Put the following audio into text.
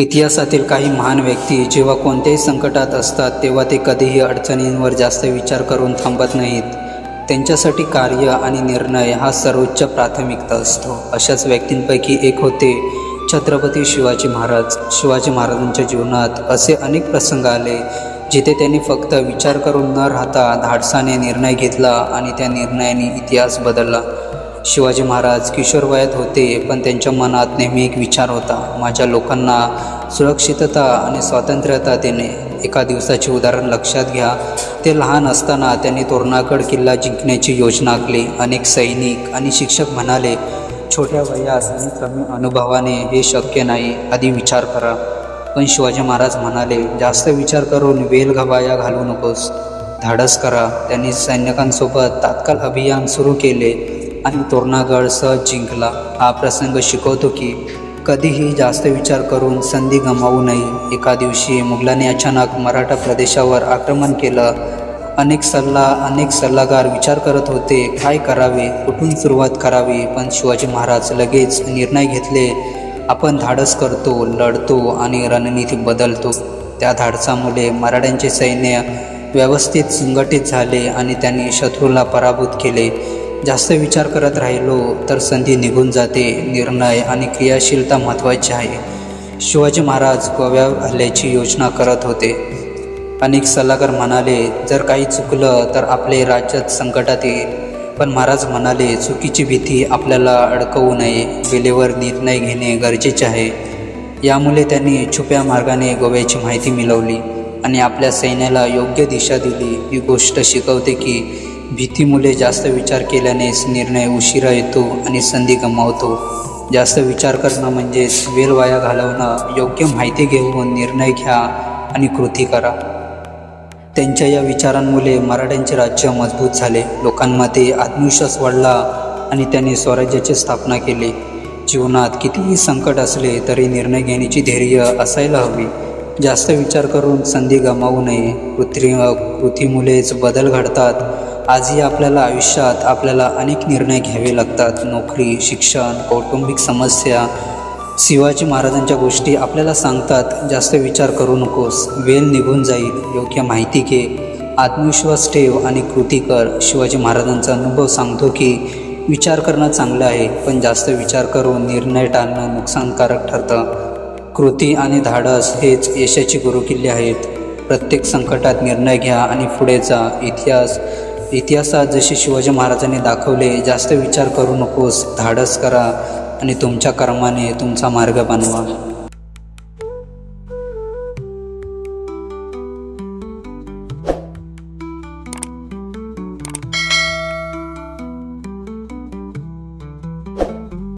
इतिहासातील काही महान व्यक्ती जेव्हा कोणत्याही संकटात असतात तेव्हा ते कधीही अडचणींवर जास्त विचार करून थांबत नाहीत. त्यांच्यासाठी कार्य आणि निर्णय हा सर्वोच्च प्राथमिकता असतो. अशाच व्यक्तींपैकी एक होते छत्रपती शिवाजी महाराज. शिवाजी महाराजांच्या जीवनात असे अनेक प्रसंग आले जिथे त्यांनी फक्त विचार करून न राहता धाडसाने निर्णय घेतला आणि त्या निर्णयाने इतिहास बदलला. शिवाजी महाराज किशोरवयात होते पण त्यांच्या मनात नेहमी एक विचार होता. माझ्या लोकांना सुरक्षितता आणि स्वातंत्र्यता देणे. एका दिवसाचे उदाहरण लक्षात घ्या. ते लहान असताना त्यांनी तोरणागड किल्ला जिंकण्याची योजना आखली. अनेक सैनिक आणि शिक्षक म्हणाले छोट्या वयास आणि कमी अनुभवाने हे शक्य नाही. आधी विचार करा. पण शिवाजी महाराज म्हणाले जास्त विचार करून वेल घबाया घालू नकोस. धाडस करा. त्यांनी सैनिकांसोबत तात्काळ अभियान सुरू केले. आणि तोरणागड सहज जिंकला. हा प्रसंग शिकवतो की कधीही जास्त विचार करून संधी गमावू नये. एका दिवशी मुघलांनी अचानक मराठा प्रदेशावर आक्रमण केलं. अनेक सल्ला अनेक सल्लागार विचार करत होते काय करावे? कुठून सुरुवात करावी? पण शिवाजी महाराज लगेच निर्णय घेतले आपण धाडस करतो लढतो आणि रणनीती बदलतो. त्या धाडसामुळे मराठ्यांचे सैन्य व्यवस्थित संघटित झाले आणि त्यांनी शत्रूला पराभूत केले. जास्त विचार करत राहिलो तर संधी निघून जाते. निर्णय आणि क्रियाशीलता महत्त्वाची आहे. शिवाजी महाराज गोव्या हल्ल्याची योजना करत होते. अनेक सल्लागार म्हणाले जर काही चुकलं तर आपले राज्यात संकटात येईल. पण महाराज म्हणाले चुकीची भीती आपल्याला अडकवू नये. वेळेवर निर्णय घेणे गरजेचे आहे. यामुळे त्यांनी छुप्या मार्गाने गोव्याची माहिती मिळवली आणि आपल्या सैन्याला योग्य दिशा दिली. ही गोष्ट शिकवते की भीतीमुळे जास्त विचार केल्यानेच निर्णय उशिरा येतो आणि संधी गमावतो. जास्त विचार करणं म्हणजेच वेळ वाया घालवणं योग्य माहिती घेऊन निर्णय घ्या आणि कृती करा. त्यांच्या या विचारांमुळे मराठ्यांचे राज्य मजबूत झाले. लोकांमध्ये आत्मविश्वास वाढला आणि त्यांनी स्वराज्याची स्थापना केली. जीवनात कितीही संकट असले तरी निर्णय घेण्याची धैर्य असायला हवी. जास्त विचार करून संधी गमावू नये. कृत्री कृतीमुळेच बदल घडतात. आजही आपल्याला आयुष्यात आपल्याला अनेक निर्णय घ्यावे लागतात. नोकरी शिक्षण कौटुंबिक समस्या शिवाजी महाराजांच्या गोष्टी आपल्याला सांगतात. जास्त विचार करू नकोस. वेळ निघून जाईल. योग्य माहिती घे. आत्मविश्वास ठेव आणि कृती कर. शिवाजी महाराजांचा अनुभव सांगतो की विचार करणं चांगलं आहे पण जास्त विचार करून निर्णय टाळणं नुकसानकारक ठरतं. कृती आणि धाडस हेच यशाची गुरुकिल्ले आहेत. प्रत्येक संकटात निर्णय घ्या आणि पुढे जा. इतिहास इतिहासात जसे शिवाजी महाराजांनी दाखवले जास्त विचार करू नकोस धाडस करा आणि तुमच्या कर्माने तुमचा मार्ग बनवा.